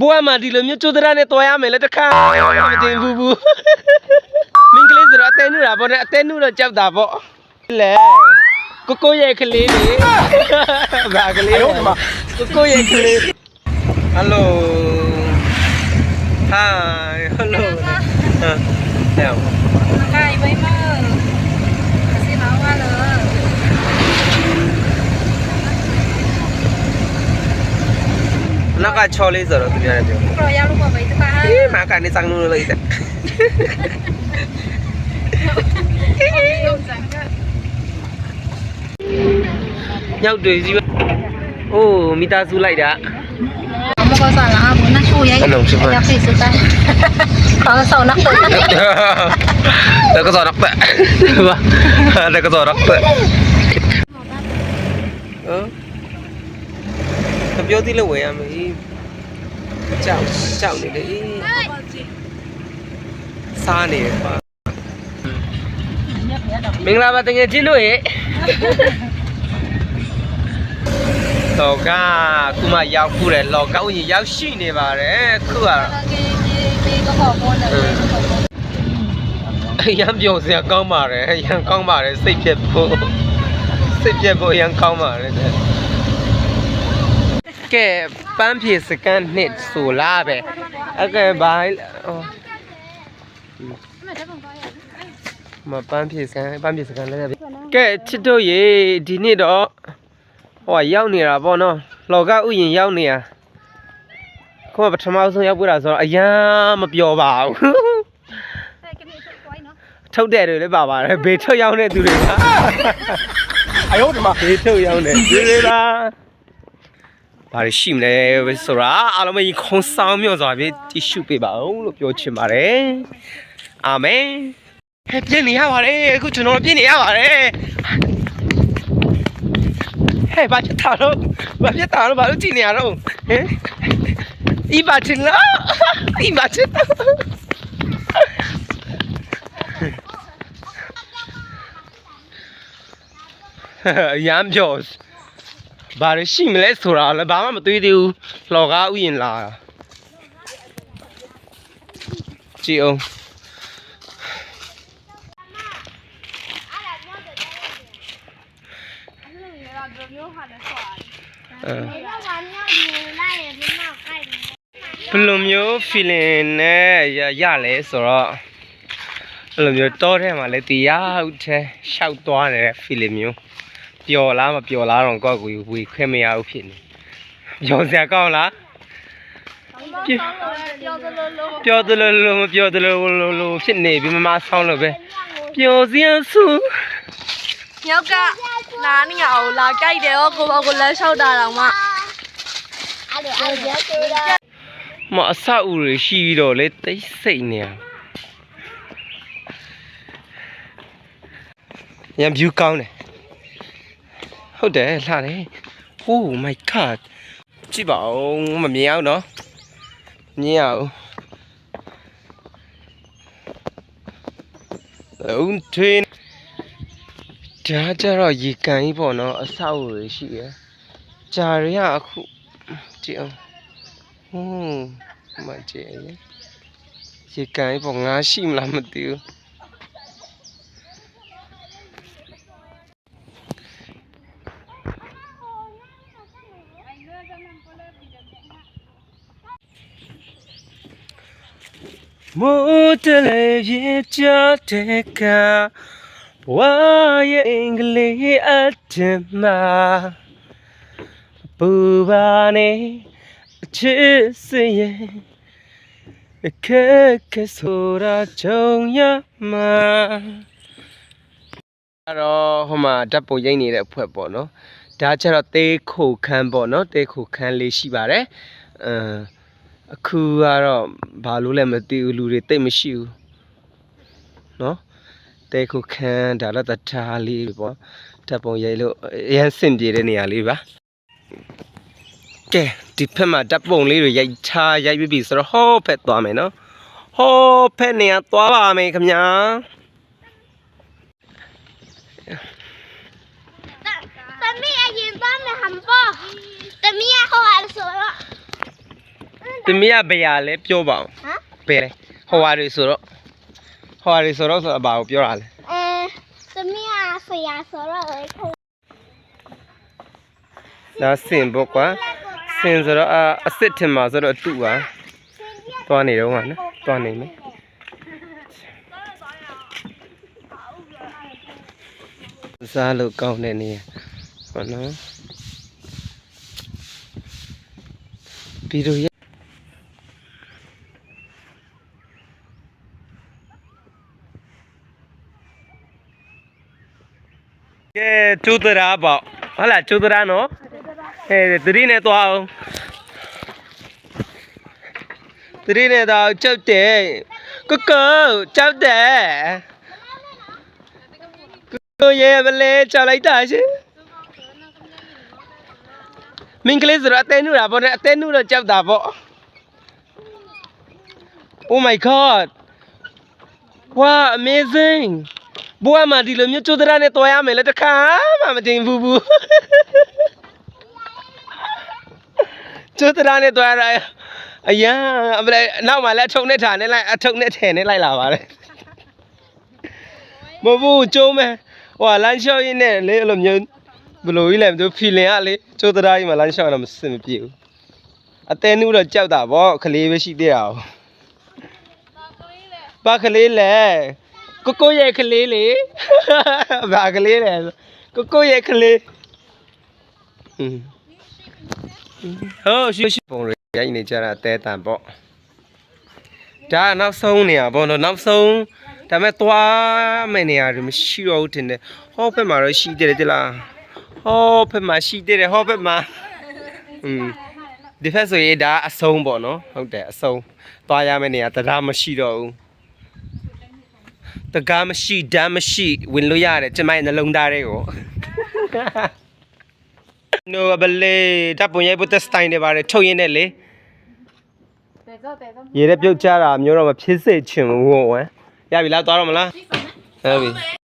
ဘွားမှာဒီလိုမျိုးကျိုးတရနဲ့တော်ရမယ်လေတခါမတင်ဘူးဘူးမင်းကလေးဆိုတော့အသေးနုတာပေါ့နဲ့အသေးနုတော့ကြောက်တာပေါ့လေကိုကိုရဲ့ကလေးလေဘာကလေးကိုကိုရဲ့ကလေးဟယ်လို Hi hello ဟမ်ဟဲ့ Hai mấy mơ Xin nói qua lỡ နောက်ကချော်လေးဆိုတော့သူများလည်းပြော Rồi giao lúc mà vậy tụi ta အေးမာကနေစံလို့လိုက်တယ် Không dám cơ ညောက်တွေကြီးပဲအိုးမိသားစုလိုက်တာ Không có sao là muốn nó chui ấy Anh đồng sư Giao phỉ sự ta Có sầu nắp tụi တကစောတော့ ပဲတကစောတော့ပဲဟမ်ပြောသေးလို့ဝယ်ရမယ်ကြောက်ကြောက်နေလေစားနေပါမင်္ဂလာပါတကယ်ချင်းတို့ရေတော့ကခုမှရောက်ခုတယ်လောကောင်းရင်ရောက်ရှိနေပါတယ်ခုက Cái có bỏ môn là Ừ. cái có bỏ môn အရန်ပြောစရာကောင်းပါတယ်အရန်ကောင်းပါတယ်စိတ်ပြက်ဖို့စိတ်ပြက်ဖို့အရန်ကောင်းပါတယ်တဲ့ ကဲပန်းဖြေစကန်နှစ်ဆိုလားပဲအကဲဘာဟောမပန်းဖြေစကန်ပန်းဖြေစကန်လည်းပဲကဲချစ်တို့ရေဒီနေ့တော့ဟိုရောက်နေတာပေါ့နော်လောကဥယျင်ရောက်နေတာခုမှပထမဆုံးရောက်ပြတာဆိုတော့အရန်မပျော်ပါဘူး Cái này tự quay nó ထုတ်တဲ့တွေလည်းပါပါတယ်ဘေးထုတ်ရောက်တဲ့သူတွေကအယုံဒီမှာဘေးထုတ်ရောက်တဲ့ဒီတွေလား ဘာလို့ရှိမလဲဆိုတာအားလုံးကြီးခုံဆောင်မြော့စွာပြေတိရှုပေးပါအောင်လို့ပြောချင်ပါတယ်အာမင်ဟဲ့ပြင်းနေရပါတယ်အခုကျွန်တော်ပြင်းနေရပါတယ်ဟဲ့ဘာဖြစ်တာတော့ဘာဖြစ်တာတော့ဘာလို့ကြည့်နေရတော့ဟမ်ဤဘာချင်လားဤဘာချင်လားအရမ်းပြော ဘာလို့ရှိမလဲဆိုတာလည်းဘာမှမသိသေးဘူးလော်ကားဥယျင်လာတာကြည့်အောင်အဲဘယ်လိုမျိုး feeling နဲ့ရရလဲဆိုတော့အဲ့လိုမျိုးတောထဲမှာလည်းတရားဟုတ်တယ်ရှောက်သွားနေတဲ့ feeling မျိုး ပျော်လားမပျော်လားတော့ကိုယ့်ကိုယ်ဝေခွဲမရဘူးဖြစ်နေပျော်စရာကောင်းလား Giao tự lô lô ပျော်တယ်လို့လို့မပျော်တယ်လို့လို့လို့ဖြစ်နေပြီမမဆောင်းလို့ပဲပျော်စရာစု Nhớ cả Ná nhậu là cây đéo Cô bảo cô lấy sâu đà lòng ạ မအဆောက်အဦတွေရှိပြီးတော့လေတိတ်ဆိတ်နေရရံ view ကောင်းတယ် ဟုတ်တယ်လှတယ် Oh my god ကြည့်ပါဦးမမြင်အောင်နော်မြင်အောင်လုံးထွေးဒါကြတော့ရေကန်ကြီးပေါ့နော်အဆောက်အဦတွေရှိရယ်ဂျာတွေကအခုကြည့်အောင်ဟွန်းမကြည့်ရယ်ရေကန်ကြီးပေါ့ငါရှိမလားမသိဘူး မိုးတလေပြေချတဲ့ကဝါရဲ့အင်္ဂလိပ်အတ္တမပူပါနေအချစ်စရဲ့အခက်ခဲဆိုတာကြုံရမှာအဲ့တော့ဟိုမှာဓာတ်ပုံရိမ့်နေတဲ့အဖွဲ့ပေါ့နော်ဒါကျတော့တေးခိုခန်းပေါ့နော်တေးခိုခန်းလေးရှိပါတယ်အမ် အခုကတော့ဘာလို့လဲမသိဘူးလူတွေတိတ်မရှိဘူးနော်တဲခုခန်းဒါတော့တထားလေးပေါ့တပ်ပုံရိုက်လို့ရန်စင်ပြေတဲ့နေရာလေးပါကဲဒီဖက်မှာတပ်ပုံလေးတွေရိုက်ထားရိုက်ပြီးပြီဆိုတော့ဟောဖက်သွားမယ်နော်ဟောဖက်နေရာသွားပါမယ်ခင်ဗျာသမီးအရင်သွားမယ်ဟမ်ပေါ့သမီးဟောအရဆိုတော့ ကဘယ်ရလဲပြောပါအောင်ဟမ်ဘယ်လဲဟော်ဝါတွေဆိုတော့ဟော်ဝါတွေဆိုတော့ဆိုတော့အဘာကိုပြောတာလဲအဲသမီးကဆရာဆိုတော့လေခဒါစင်ပေါ့ကွာစင်ဆိုတော့အအစ်စ်ထင်မှာဆိုတော့အတူပါသွားနေတော့ကနော်သွားနေမယ်စားလို့ကောင်းတဲ့နေရာဟောနော်ပြီးတော့ ကဲကျူတရာပေါ့ဟုတ်လားကျူတရာနော်အဲသတိနဲ့သွားအောင်သတိနဲ့သွားအောင်ကြောက်တယ်ကိုကိုကြောက်တယ်ကိုကိုရဲ့ဘလဲကြောက်လိုက်တာရှင်မင်းကလေးဆိုတော့အသေးနုတာပေါ့နဲ့အသေးနုတော့ကြောက်တာပေါ့ Oh my god Wow amazing ဘွားမဒီလိုမျိုးကျိုးတရနဲ့တော်ရမယ်လေတခါမှမတင်ဘူးဘူးကျိုးတရနဲ့တော်ရတာအရန်အမလေးနောက်မှလည်းအထုံနဲ့ထားနဲ့လိုက်အထုံနဲ့ထဲနဲ့လိုက်လာပါတယ်မဘူးကျုံးမယ်ဟိုလမ်းလျှောက်ရင်းနဲ့လေအဲ့လိုမျိုးဘယ်လိုကြီးလဲမသိဘူး feeling ကလေကျိုးတရကြီးမှလမ်းလျှောက်တော့မစင်မပြေဘူးအသေးနုတော့ကြောက်တာဗောခလေးပဲရှိသေးတာ哦ပါခလေးလဲ ကိုကိုရဲ့ခလေးလေဘာခလေးလဲကိုကိုရဲ့ခလေးဟွန်းဟိုရှိရှိပုံရရိုက်နေကြတာတဲတန်ပေါ့ဒါကနောက်ဆုံးနေရပေါ့နော်နောက်ဆုံးဒါမဲ့သွားမယ့်နေရာတွေမရှိတော့ဘူးတင်တယ်ဟောဘက်မှာတော့ရှိသေးတယ်တိလားဟောဘက်မှာရှိသေးတယ်ဟောဘက်မှာอืมဒီဖက်ဆိုရင်ဒါအဆုံးပေါ့နော်ဟုတ်တယ်အဆုံးသွားရမယ့်နေရာတရားမရှိတော့ဘူး တကားမရှိဓာတ်မရှိဝင်လို့ရတယ်ကျမရဲ့နှလုံးသားတွေကိုနိုဘလေတပ်ပုံရိုက်ဖို့တက်စတိုင်တွေပါတယ်ထုတ်ရင်းနဲ့လေရေတဲ့ပြုတ်ကြတာမျိုးတော့မဖြစ်စေချင်ဘူးဟိုဝမ်ရပြီလားသွားတော့မလားဟုတ်ပြီ